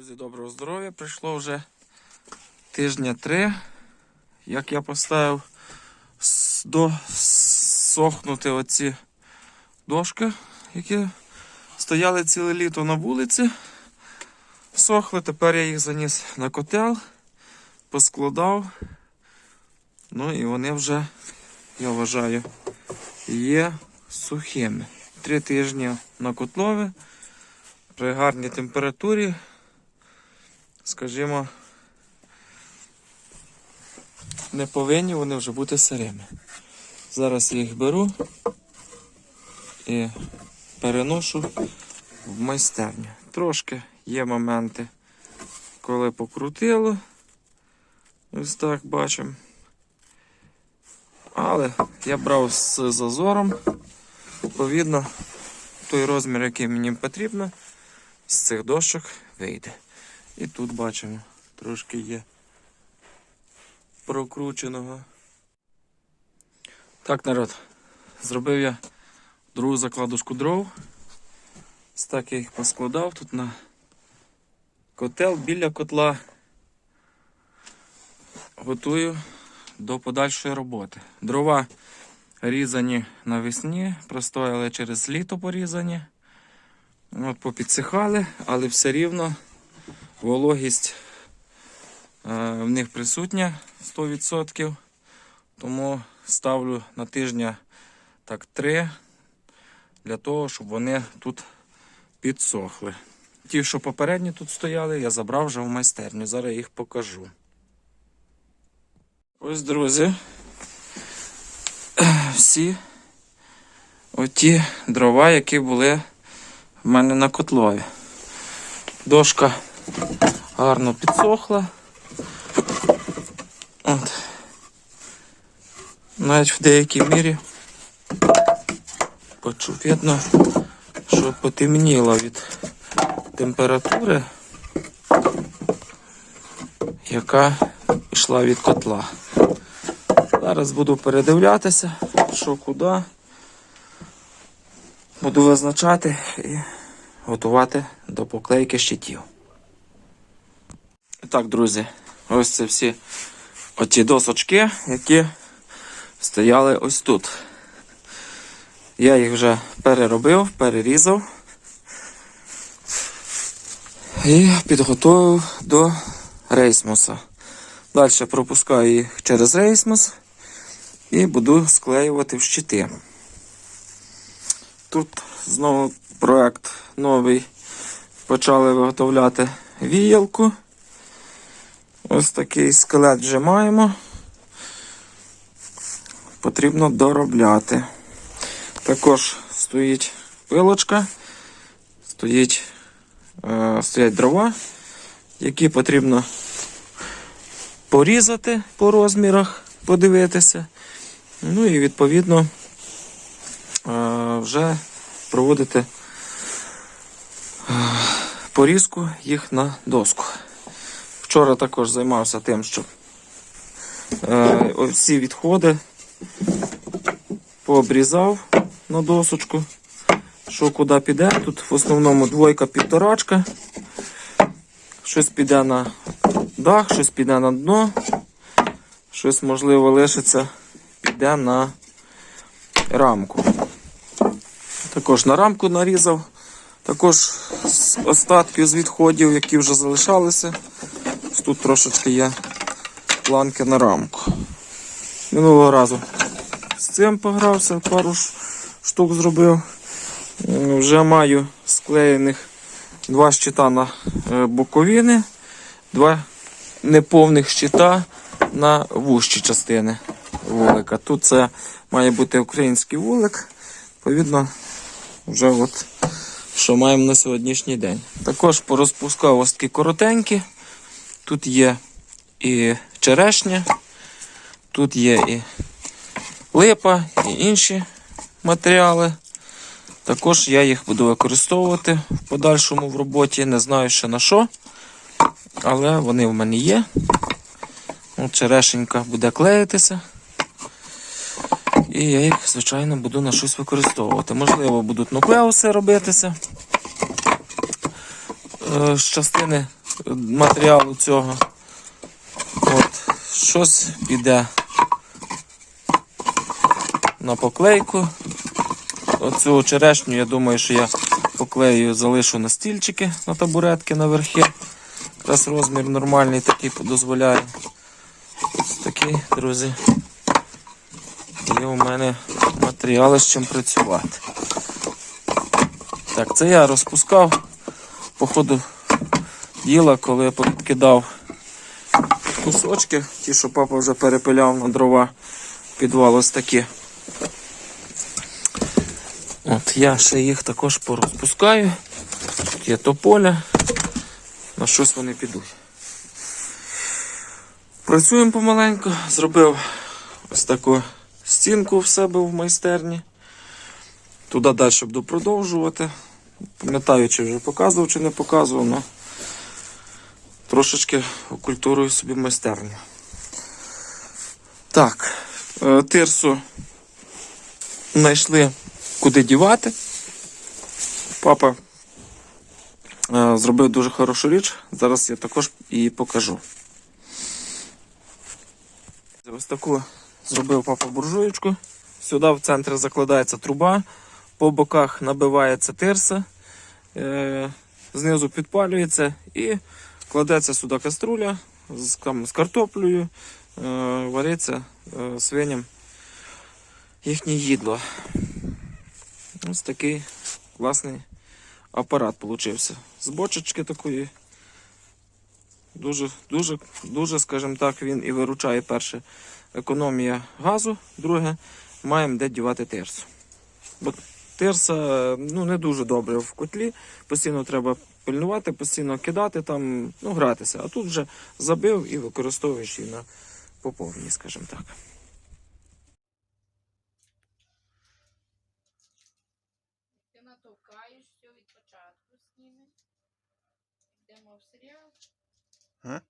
Друзі, доброго здоров'я! Прийшло вже тижня три, як я поставив с- до сохнути оці дошки, які стояли ціле літо на вулиці. Сохли, тепер я їх заніс на котел, поскладав. Ну і вони вже, я вважаю, є сухими. Три тижні на котлові при гарній температурі, скажімо, не повинні вони вже бути сирими. Зараз я їх беру і переношу в майстерню. Трошки є моменти, коли покрутило. Ось так бачимо. Але я брав з зазором, відповідно, той розмір, який мені потрібно, з цих дощок вийде. І тут бачимо, трошки є прокрученого. Так, народ, зробив я другу закладушку дров. Так я їх поскладав тут на котел біля котла. Готую до подальшої роботи. Дрова різані навесні, простояли через літо порізані. От попідсихали, але все рівно вологість е, в них присутня 100%. Тому ставлю на тижня так 3 для того, щоб вони тут підсохли. Ті, що попередні тут стояли, я забрав вже в майстерню. Зараз їх покажу. Ось, друзі, всі оті дрова, які були в мене на котлові. Дошка гарно підсохла. От. Навіть в деякій мірі почув видно, що потемніло від температури, яка йшла від котла. Зараз буду передивлятися, що куди. Буду визначати і готувати до поклейки щитів. Так, друзі, ось це всі оті досочки, які стояли ось тут. Я їх вже переробив, перерізав і підготував до рейсмуса. Далі пропускаю їх через рейсмус і буду склеювати в щити. Тут знову проект новий. Почали виготовляти віялку. Ось такий скелет вже маємо. Потрібно доробляти. Також стоїть пилочка, стоїть, е, стоять дрова, які потрібно порізати по розмірах, подивитися. Ну і відповідно е, вже проводити е, порізку їх на доску. Вчора також займався тим, що е, всі відходи пообрізав на досочку. Що куди піде? Тут в основному двойка півторачка. Щось піде на дах, щось піде на дно, щось можливо лишиться, піде на рамку. Також на рамку нарізав, також з остатків з відходів, які вже залишалися. Тут трошечки є планки на рамку. Минулого разу з цим погрався, пару штук зробив. Вже маю склеєних два щита на е, боковини, два неповних щита на вущі частини вулика. Тут це має бути український вулик. Відповідно, вже от що маємо на сьогоднішній день. Також порозпускав ось такі коротенькі. Тут є і черешня, тут є і липа, і інші матеріали. Також я їх буду використовувати в подальшому в роботі. Не знаю ще на що, але вони в мене є. От черешенька буде клеїтися. І я їх, звичайно, буду на щось використовувати. Можливо, будуть нуклеуси робитися. Е, З частини матеріалу цього. От, щось піде на поклейку. Оцю черешню, я думаю, що я поклею, залишу на стільчики, на табуретки на верхи. Якраз розмір нормальний такий дозволяє. Ось такий, друзі. Є у мене матеріали з чим працювати. Так, це я розпускав по діла, коли я покидав кусочки, ті, що папа вже перепиляв на дрова, підвал ось такі. От я ще їх також порозпускаю. Є тополя. На щось вони підуть. Працюємо помаленьку. Зробив ось таку стінку в себе в майстерні. Туди далі буду продовжувати. Пам'ятаю, чи вже показував, чи не показував, але трошечки окультурую собі майстерню. Так, е, тирсу знайшли куди дівати. Папа е, зробив дуже хорошу річ. Зараз я також її покажу. Ось таку зробив папа буржуєчку. Сюди в центрі закладається труба, по боках набивається тирса, е, знизу підпалюється і кладеться сюди каструля з, з картоплею, е, вариться е, свиням їхнє їдло. Ось такий класний апарат получився. З бочечки такої. Дуже, дуже, дуже, скажімо так, він і виручає перше економія газу, друге, маємо де дівати тирсу. Тирса ну, не дуже добре в котлі, постійно треба пильнувати, постійно кидати там, ну, гратися. А тут вже забив і використовуєш її на поповній, скажімо так. Ти натовкаєш все від початку з ними. Йдемо в серіал.